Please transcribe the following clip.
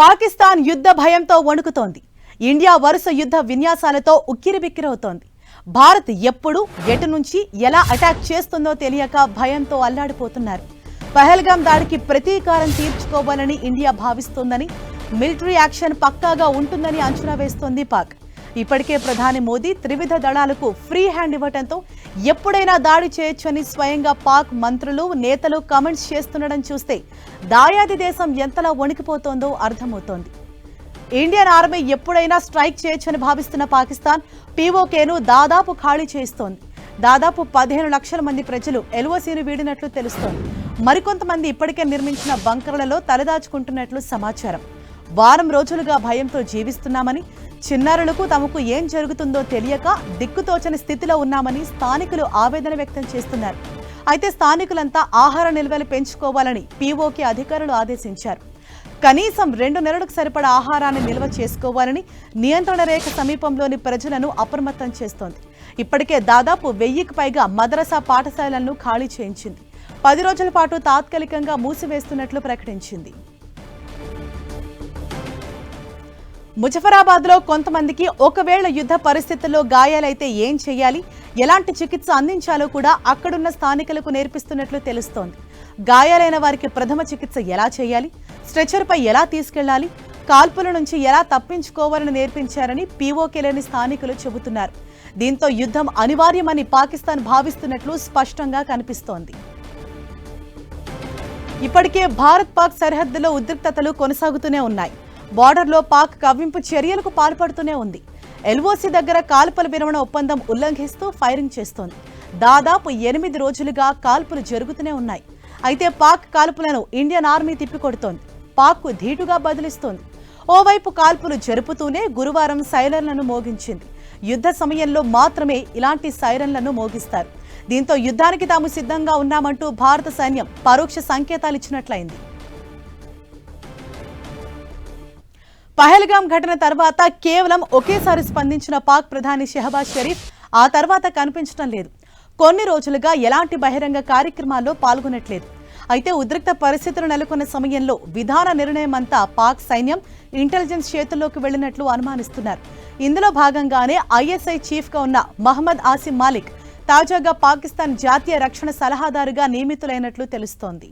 పాకిస్తాన్ యుద్ధ భయంతో వణుకుతోంది. ఇండియా వరుస యుద్ధ విన్యాసాలతో ఉక్కిరిబిక్కిరవుతోంది. భారత్ ఎప్పుడు ఎటు నుంచి ఎలా అటాక్ చేస్తుందో తెలియక భయంతో అల్లాడిపోతున్నారు. పహల్గాం దాడికి ప్రతీకారం తీర్చుకోవాలని ఇండియా భావిస్తోందని మిలిటరీ యాక్షన్ పక్కాగా ఉంటుందని అంచనా వేస్తోంది పాక్. ఇప్పటికే ప్రధాని మోదీ త్రివిధ దళాలకు ఫ్రీ హ్యాండ్ ఇవ్వడంతో ఎప్పుడైనా దాడి చేయొచ్చని స్వయంగా పాక్ మంత్రులు నేతలు కమెంట్స్ చేస్తుండడం చూస్తే దాయాది దేశం ఎంతలా వణికిపోతోందో అర్థమవుతోంది. ఇండియన్ ఆర్మీ ఎప్పుడైనా స్ట్రైక్ చేయొచ్చని భావిస్తున్న పాకిస్తాన్ పీఓకేను దాదాపు ఖాళీ చేస్తోంది. దాదాపు పదిహేను లక్షల మంది ప్రజలు ఎల్ఓసీని వీడినట్లు తెలుస్తోంది. మరికొంతమంది ఇప్పటికే నిర్మించిన బంకర్లలో తలదాచుకుంటున్నట్లు సమాచారం. వారం రోజులుగా భయంతో జీవిస్తున్నామని చిన్నారులకు తమకు ఏం జరుగుతుందో తెలియక దిక్కుతోచని స్థితిలో ఉన్నామని స్థానికులు ఆవేదన వ్యక్తం చేస్తున్నారు. అయితే స్థానికులంతా ఆహార నిల్వలు పెంచుకోవాలని పీఓకే అధికారులు ఆదేశించారు. కనీసం రెండు నెలలకు సరిపడా ఆహారాన్ని నిల్వ చేసుకోవాలని నియంత్రణ రేఖ సమీపంలోని ప్రజలను అప్రమత్తం చేస్తోంది. ఇప్పటికే దాదాపు వెయ్యికి పైగా మదరసా పాఠశాలలను ఖాళీ చేయించింది. పది రోజుల పాటు తాత్కాలికంగా మూసివేస్తున్నట్లు ప్రకటించింది. ముజఫరాబాద్లో కొంతమందికి ఒకవేళ యుద్ధ పరిస్థితుల్లో గాయాలైతే ఏం చేయాలి? ఎలాంటి చికిత్స అందించాలో కూడా అక్కడున్న స్థానికులకు నేర్పిస్తున్నట్లు తెలుస్తోంది. గాయాలైన వారికి ప్రథమ చికిత్స ఎలా చేయాలి? స్ట్రెచర్పై ఎలా తీసుకెళ్ళాలి? కాల్పుల నుంచి ఎలా తప్పించుకోవాలని నేర్పించారని పీఓకేలేని స్థానికులు చెబుతున్నారు. దీంతో యుద్ధం అనివార్యమని పాకిస్తాన్ భావిస్తున్నట్లు స్పష్టంగా కనిపిస్తోంది. ఇప్పటికే భారత్ పాక్ సరిహద్దులో ఉద్రిక్తతలు కొనసాగుతూనే ఉన్నాయి. బార్డర్లో పాక్ కవ్వింపు చర్యలకు పాల్పడుతూనే ఉంది. ఎల్ఓసి దగ్గర కాల్పుల విరమణ ఒప్పందం ఉల్లంఘిస్తూ ఫైరింగ్ చేస్తోంది. దాదాపు ఎనిమిది రోజులుగా కాల్పులు జరుగుతూనే ఉన్నాయి. అయితే పాక్ కాల్పులను ఇండియన్ ఆర్మీ తిప్పికొడుతోంది. పాక్కు ధీటుగా బదిలిస్తోంది. ఓవైపు కాల్పులు జరుపుతూనే గురువారం సైరన్లను మోగించింది. యుద్ధ సమయంలో మాత్రమే ఇలాంటి సైరన్లను మోగిస్తారు. దీంతో యుద్ధానికి తాము సిద్ధంగా ఉన్నామంటూ భారత సైన్యం పరోక్ష సంకేతాలు ఇచ్చినట్లయింది. పహల్గాం ఘటన తర్వాత కేవలం ఒకేసారి స్పందించిన పాక్ ప్రధాని షెహబాజ్ షరీఫ్ ఆ తర్వాత కనిపించడం లేదు. కొన్ని రోజులుగా ఎలాంటి బహిరంగ కార్యక్రమాల్లో పాల్గొనట్లేదు. అయితే ఉద్రిక్త పరిస్థితులు నెలకొన్న సమయంలో విధాన నిర్ణయం అంతా పాక్ సైన్యం ఇంటెలిజెన్స్ చేతుల్లోకి వెళ్ళినట్లు అనుమానిస్తున్నారు. ఇందులో భాగంగానే ఐఎస్ఐ చీఫ్గా ఉన్న మహమ్మద్ ఆసిమ్ మాలిక్ తాజాగా పాకిస్తాన్ జాతీయ రక్షణ సలహాదారుగా నియమితులైనట్లు తెలుస్తోంది.